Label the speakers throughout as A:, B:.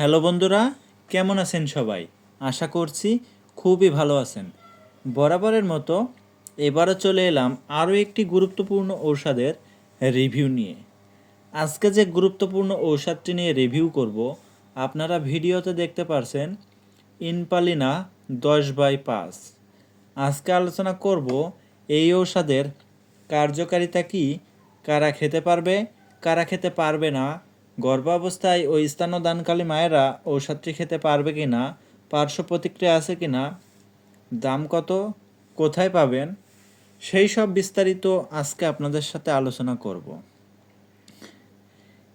A: Hello বন্ধুরা, কেমন আছেন সবাই? আশা করছি খুবই ভালো আছেন। বরাবরের মতো এবারও চলে এলাম আরও একটি গুরুত্বপূর্ণ ঔষধের রিভিউ নিয়ে। আজকে যে গুরুত্বপূর্ণ ঔষধটি নিয়ে রিভিউ করব, আপনারা ভিডিওতে দেখতে পারছেন ইনপালিনা দশ বাই পাঁচ। আজকে আলোচনা করব এই ঔষধের কার্যকারিতা কি, কারা খেতে পারবে, কারা খেতে পারবে না গর্ভাবস্থায় ওই স্তন্যদানকালী মায়েরা ঔষধটি খেতে পারবে কি না, পার্শ্ব প্রতিক্রিয়া আছে কি না, দাম কত, কোথায় পাবেন, সেই সব বিস্তারিত আজকে আপনাদের সাথে আলোচনা করব।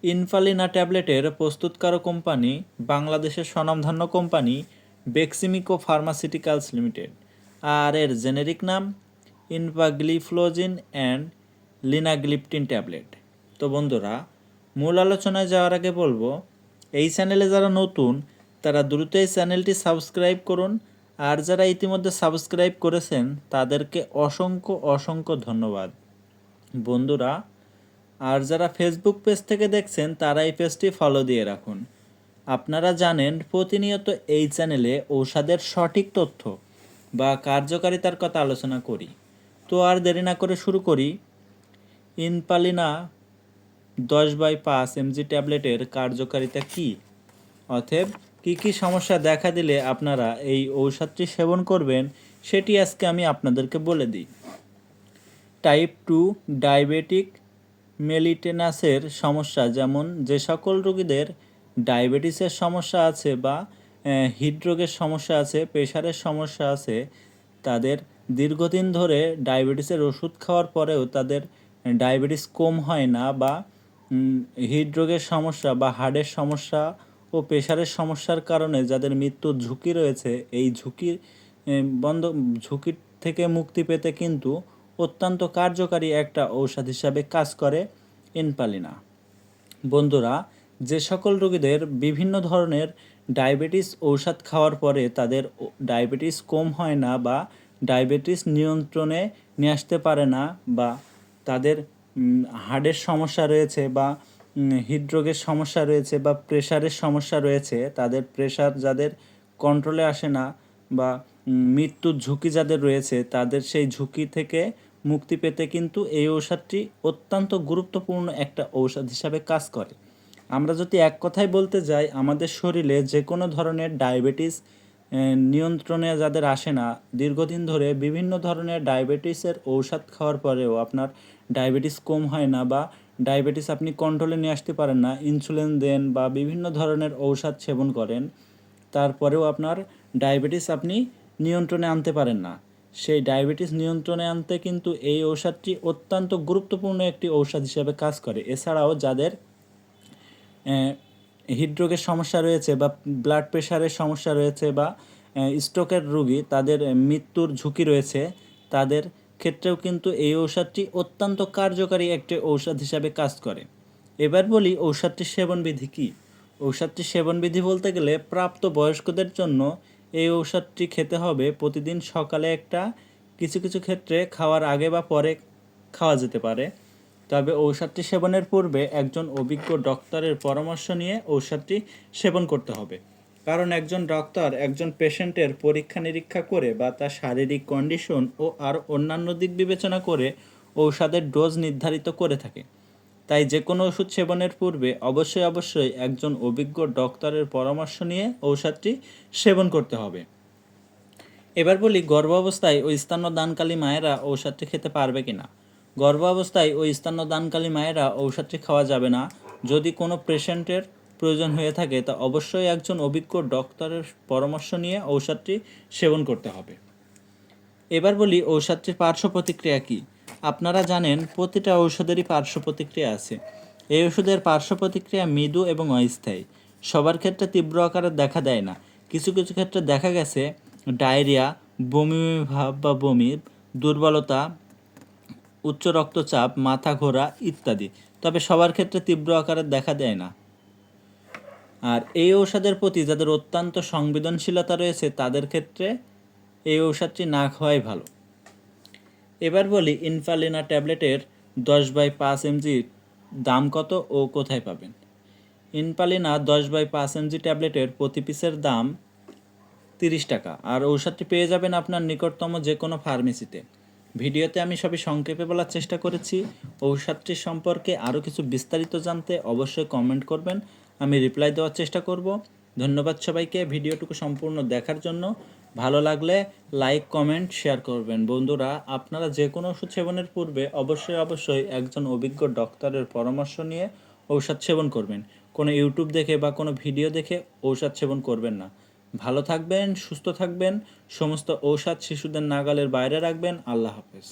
A: ইনফালিনা ট্যাবলেটের প্রস্তুতকারক কোম্পানি বাংলাদেশের স্বনামধন্য কোম্পানি বেক্সিমিকো ফার্মাসিউটিক্যালস লিমিটেড। আর এর জেনেরিক নাম ইনভাগ্লিফ্লোজিন অ্যান্ড লিনাগ্লিপটিন ট্যাবলেট। তো বন্ধুরা মূল আলোচনায় যাওয়ার আগে বলব, এই চ্যানেলে যারা নতুন, তারা দ্রুত এই চ্যানেলটি সাবস্ক্রাইব করুন। আর যারা ইতিমধ্যে সাবস্ক্রাইব করেছেন, তাদেরকে অসংখ্য অসংখ্য ধন্যবাদ। বন্ধুরা, আর যারা ফেসবুক পেজ থেকে দেখছেন, তারা এই পেজটি ফলো দিয়ে রাখুন। আপনারা জানেন, প্রতিনিয়ত এই চ্যানেলে ঔষধের সঠিক তথ্য বা কার্যকারিতার কথা আলোচনা করি। তো আর দেরি না করে শুরু করি। ইনপালিনা দশ বাই পাঁচ এমজি ট্যাবলেটের কার্যকারিতা কি? অতএব কি কি সমস্যা দেখা দিলে আপনারা এই ঔষধটি সেবন করবেন সেটি আজকে আমি আপনাদেরকে বলে দিই। টাইপ টু ডায়াবেটিক মেলিটেনাসের সমস্যা, যেমন যে সকল রোগীদের ডায়াবেটিসের সমস্যা আছে বা হৃদরোগের সমস্যা আছে, প্রেশারের সমস্যা আছে, তাদের দীর্ঘদিন ধরে ডায়াবেটিসের ওষুধ খাওয়ার পরেও তাদের ডায়াবেটিস কম হয় না বা হৃদরোগের সমস্যা বা হার্টের সমস্যা ও প্রেশারের সমস্যার কারণে যাদের মৃত্যুর ঝুঁকি রয়েছে, এই ঝুঁকির বন্ধ, ঝুঁকির থেকে মুক্তি পেতে কিন্তু অত্যন্ত কার্যকারী একটা ঔষধ হিসাবে কাজ করে ইনপালিনা। বন্ধুরা, যে সকল রোগীদের বিভিন্ন ধরনের ডায়াবেটিস ঔষধ খাওয়ার পরে তাদের ডায়াবেটিস কম হয় না বা ডায়াবেটিস নিয়ন্ত্রণে নিয়ে আসতে পারে না বা তাদের হার্টের সমস্যা রয়েছে বা হৃদরোগের সমস্যা রয়েছে বা প্রেশারের সমস্যা রয়েছে, তাদের প্রেশার যাদের কন্ট্রোলে আসে না বা মৃত্যুর ঝুঁকি যাদের রয়েছে, তাদের সেই ঝুঁকি থেকে মুক্তি পেতে কিন্তু এই ঔষধটি অত্যন্ত গুরুত্বপূর্ণ একটা ঔষধ হিসাবে কাজ করে। আমরা যদি এক কথায় বলতে যাই, আমাদের শরীরে যে কোনো ধরনের ডায়াবেটিস নিয়ন্ত্রণে যাদের আসে না, দীর্ঘদিন ধরে বিভিন্ন ধরনের ডায়াবেটিসের ঔষধ খাওয়ার পরেও আপনার ডায়াবেটিস কম হয় না বা ডায়াবেটিস আপনি কন্ট্রোলে নিয়ে আসতে পারেন না ইনসুলিন দেন বা বিভিন্ন ধরনের ঔষধ সেবন করেন, তারপরেও আপনার ডায়াবেটিস আপনি নিয়ন্ত্রণে আনতে পারেন না। সেই ডায়াবেটিস নিয়ন্ত্রণে আনতে কিন্তু এই ঔষধটি অত্যন্ত গুরুত্বপূর্ণ একটি ঔষধ হিসেবে কাজ করে। এছাড়াও যাদের হৃদরোগের সমস্যা রয়েছে বা ব্লাড প্রেশারের সমস্যা রয়েছে বা স্ট্রোকের রোগী, তাদের মৃত্যুর ঝুঁকি রয়েছে, তাদের ক্ষেত্রেও কিন্তু এই ঔষধটি অত্যন্ত কার্যকারী একটি ঔষধ হিসাবে কাজ করে। এবার বলি ঔষধটির সেবনবিধি কী? ঔষধটির সেবনবিধি বলতে গেলে প্রাপ্ত বয়স্কদের জন্য এই ঔষধটি খেতে হবে প্রতিদিন সকালে একটা, কিছু কিছু ক্ষেত্রে খাওয়ার আগে বা পরে খাওয়া যেতে পারে। তবে ঔষধটি সেবনের পূর্বে একজন অভিজ্ঞ ডক্টরের পরামর্শ নিয়ে ঔষধটি সেবন করতে হবে। কারণ একজন ডক্টর একজন পেশেন্টের পরীক্ষা নিরীক্ষা করে বা তার শারীরিক কন্ডিশন ও আর অন্যান্য দিক বিবেচনা করে ঔষধের ডোজ নির্ধারিত করে থাকে। তাই যে কোনো ওষুধ সেবনের পূর্বে অবশ্যই অবশ্যই একজন অভিজ্ঞ ডক্টরের পরামর্শ নিয়ে ঔষধটি সেবন করতে হবে। এবার বলি, গর্ভাবস্থায় ওই স্তন্যদানকালী মায়েরা ঔষধটি খেতে পারবে কিনা? গর্ভাবস্থায় ওই স্তন্যদানকালী মায়েরা ঔষধটি খাওয়া যাবে না। যদি কোনো পেশেন্টের প্রয়োজন হয়ে থাকে, তা অবশ্যই একজন অভিজ্ঞ ডক্টরের পরামর্শ নিয়ে ঔষধটি সেবন করতে হবে। এবার বলি ঔষধটির পার্শ্ব প্রতিক্রিয়া কী? আপনারা জানেন প্রতিটা ঔষধেরই পার্শ্ব প্রতিক্রিয়া আছে। এই ওষুধের পার্শ্ব প্রতিক্রিয়া মৃদু এবং অস্থায়ী। সবার ক্ষেত্রে তীব্র আকারে দেখা দেয় না। কিছু কিছু ক্ষেত্রে দেখা গেছে ডায়রিয়া, বমি ভাব বা বমি, দুর্বলতা, উচ্চ রক্তচাপ, মাথা ঘোরা ইত্যাদি। তবে সবার ক্ষেত্রে তীব্র আকারে দেখা দেয় না। আর এই ঔষধের প্রতি যাদের অত্যন্ত সংবেদনশীলতা রয়েছে, তাদের ক্ষেত্রে এই ঔষধটি না খাওয়াই ভালো। এবার বলি ইনফালিনা ট্যাবলেটের দশ বাই পাঁচ এমজি দাম কত ও কোথায় পাবেন? ইনপালিনা দশ বাই পাঁচ এমজি ট্যাবলেটের প্রতি পিসের দাম তিরিশ টাকা। আর ঔষধটি পেয়ে যাবেন আপনার নিকটতম যে কোনো ফার্মেসিতে। ভিডিওতে আমি সবই সংক্ষেপে বলার চেষ্টা করেছি। ঔষধটির সম্পর্কে আরও কিছু বিস্তারিত জানতে অবশ্যই কমেন্ট করবেন। আমি রিপ্লাই দেওয়ার চেষ্টা করব। ধন্যবাদ সবাইকে ভিডিওটুকু সম্পূর্ণ দেখার জন্য। ভালো লাগলে লাইক কমেন্ট শেয়ার করবেন। বন্ধুরা, আপনারা যে কোনো ওষুধ সেবনের পূর্বে অবশ্যই অবশ্যই একজন অভিজ্ঞ ডক্টরের পরামর্শ নিয়ে ঔষধ সেবন করবেন। কোনো ইউটিউব দেখে বা কোনো ভিডিও দেখে ঔষধ সেবন করবেন না। ভালো থাকবেন, সুস্থ থাকবেন, সমস্ত ঔষধ শিশুদের নাগালের বাইরে রাখবেন। আল্লাহ হাফেজ।